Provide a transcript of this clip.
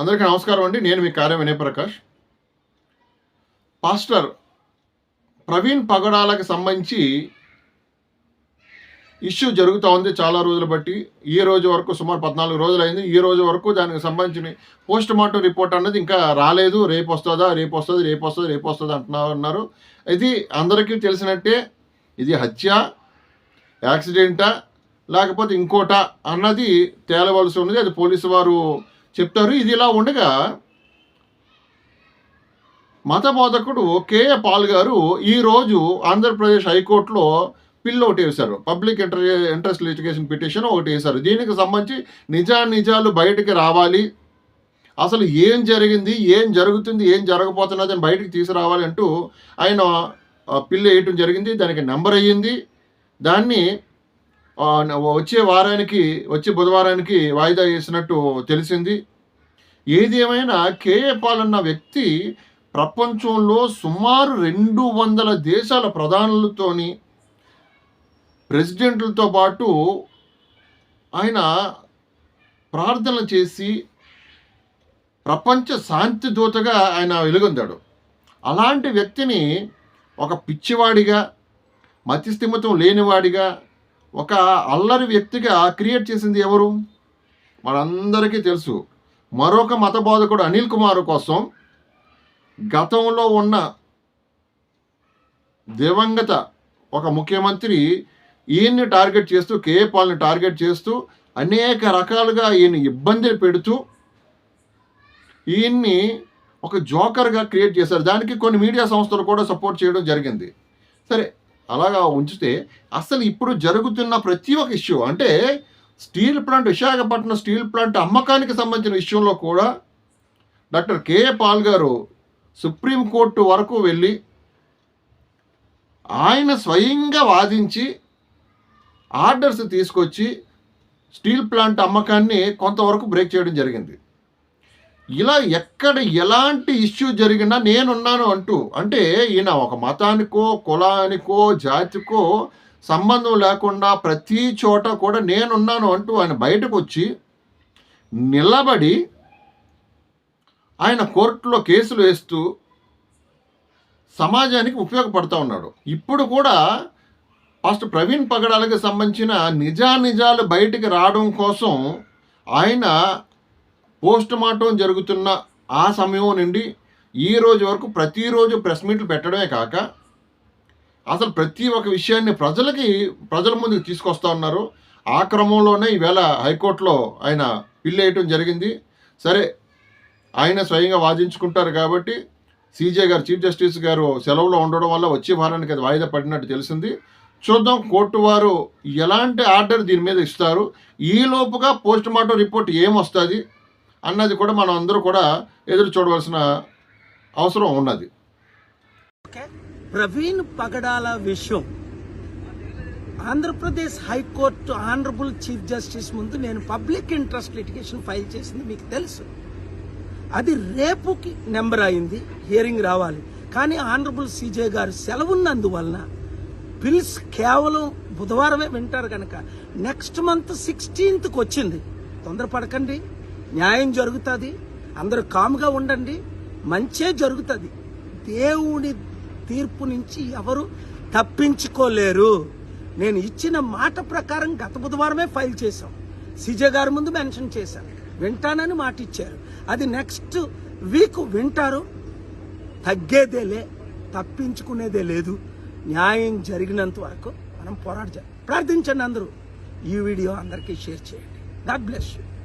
అందరికీ నమస్కారం అండి. నేను మీ కార్యం వినయ్ ప్రకాష్ పాస్టర్ ప్రవీణ్ పగడాలకు సంబంధించి ఇష్యూ జరుగుతూ ఉంది చాలా రోజులు బట్టి. ఈ రోజు వరకు సుమారు పద్నాలుగు రోజులు అయింది. ఈ రోజు వరకు దానికి సంబంధించిన పోస్ట్ మార్టం రిపోర్ట్ అన్నది ఇంకా రాలేదు. రేపు వస్తుందా రేపు వస్తుంది రేపు వస్తుంది రేపు వస్తుంది అంటున్నారు ఇది అందరికీ తెలిసినట్టే. ఇది హత్య యాక్సిడెంటా లేకపోతే ఇంకోటా అన్నది తేలవలసి ఉన్నది. అది పోలీసు వారు చెప్తారు. ఇది ఇలా ఉండగా మత బోధకుడు కేఏ పాల్ గారు ఈరోజు ఆంధ్రప్రదేశ్ హైకోర్టులో పిల్ ఒకటి వేశారు. Public inter interest litigation petition ఒకటి వేశారు. దీనికి సంబంధించి నిజా నిజాలు బయటికి రావాలి. అసలు ఏం జరిగింది ఏం జరుగుతుంది ఏం జరగబోతున్నది అని బయటికి తీసుకురావాలి అంటూ ఆయన ఆ, పిల్ వేయటం జరిగింది. దానికి నెంబర్ అయ్యింది. దాన్ని వచ్చే వారానికి వచ్చే బుధవారానికి వాయిదా వేసినట్టు తెలిసింది. ఏది ఏమైనా కేఏ పాల్ అన్న వ్యక్తి ప్రపంచంలో సుమారు రెండు వందల దేశాల ప్రధానులతోని ప్రెసిడెంట్లతో పాటు ఆయన ప్రార్థనలు చేసి ప్రపంచ శాంతి దూతగా ఆయన వెలుగొందాడు. అలాంటి వ్యక్తిని ఒక పిచ్చివాడిగా మతిస్థిమితం లేనివాడిగా ఒక అల్లరి వ్యక్తిగా క్రియేట్ చేసింది ఎవరు? మనందరికీ తెలుసు. మరొక మత బోధకుడు అనిల్ కుమార్ కోసం గతంలో ఉన్న దివంగత ఒక ముఖ్యమంత్రి ఈయన్ని టార్గెట్ చేస్తూ కే పాల్ని టార్గెట్ చేస్తూ అనేక రకాలుగా ఈయన ఇబ్బందులు పెడుతూ ఈయన్ని ఒక జోకర్గా క్రియేట్ చేశారు. దానికి కొన్ని మీడియా సంస్థలు కూడా సపోర్ట్ చేయడం జరిగింది. సరే అలాగా ఉంచితే అసలు ఇప్పుడు జరుగుతున్న ప్రతి ఒక్క ఇష్యూ అంటే steel plant Visakhapatnam steel plant అమ్మకానికి సంబంధించిన విషయంలో కూడా doctor K A Paul garu Supreme Court వరకు వెళ్ళి ఆయన స్వయంగా వాదించి ఆర్డర్స్ తీసుకొచ్చి స్టీల్ ప్లాంట్ అమ్మకాన్ని కొంతవరకు బ్రేక్ చేయడం జరిగింది. ఇలా ఎక్కడ ఎలాంటి ఇష్యూ జరిగినా నేనున్నాను అంటూ అంటే ఈయన ఒక మతానికో కులానికో జాతికో సంబంధం లేకుండా ప్రతి చోట కూడా నేనున్నాను అంటూ ఆయన బయటకు వచ్చి నిలబడి ఆయన కోర్టులో కేసులు వేస్తూ సమాజానికి ఉపయోగపడుతూ ఉన్నాడు. ఇప్పుడు కూడా ఫస్ట్ ప్రవీణ్ పగడాలకు సంబంధించిన నిజానిజాలు బయటికి రావడం కోసం ఆయన పోస్ట్ మార్టం జరుగుతున్న ఆ సమయం నుండి ఈ రోజు వరకు ప్రతిరోజు ప్రెస్ మీట్లు పెట్టడమే కాక అసలు ప్రతి ఒక్క విషయాన్ని ప్రజలకి ప్రజల ముందుకు తీసుకొస్తా ఉన్నారు. ఆ క్రమంలోనే ఈవేళ హైకోర్టులో ఆయన పిల్లు వేయటం జరిగింది. సరే ఆయన స్వయంగా వాదించుకుంటారు కాబట్టి సీజే గారు చీఫ్ జస్టిస్ గారు సెలవులో ఉండడం వల్ల వచ్చే వారానికి అది వాయిదా పడినట్టు తెలిసింది. చూద్దాం కోర్టు వారు ఎలాంటి ఆర్డర్ దీని మీద ఇస్తారు. ఈ లోపుగా పోస్ట్ మార్టం రిపోర్ట్ ఏమొస్తుంది? అన్నది కూడా మనం అందరూ కూడా ఎదురు చూడవలసిన అవసరం ఉన్నది. ప్రవీణ్ పగడాల విషయం. Andhra Pradesh high court honourable chief justice ముందు నేను పబ్లిక్ ఇంట్రెస్ట్ లిటిగేషన్ ఫైల్ చేసింది మీకు తెలుసు. అది రేపుకి నెంబర్ అయింది హియరింగ్ రావాలి. కానీ ఆనరబుల్ సీజే గారు సెలవున్నందువలన బిల్స్ కేవలం బుధవారమే వింటారు కనుక నెక్స్ట్ మంత్ సిక్స్టీన్త్కి వచ్చింది తొందరపడకండి. న్యాయం జరుగుతుంది. అందరూ కామ్గా ఉండండి. మంచే జరుగుతుంది. దేవుని తీర్పు నుంచి ఎవరు తప్పించుకోలేరు. నేను ఇచ్చిన మాట ప్రకారం గత బుధవారమే ఫైల్ చేశాం. సిజే గారి ముందు మెన్షన్ చేశాను. వింటానని మాట ఇచ్చారు అది నెక్స్ట్ వీక్ వింటారు. తగ్గేదేలే తప్పించుకునేదే లేదు. న్యాయం జరిగినంత వరకు మనం పోరాట ప్రార్థించండి అందరూ. ఈ వీడియో అందరికీ షేర్ చేయండి. God bless you.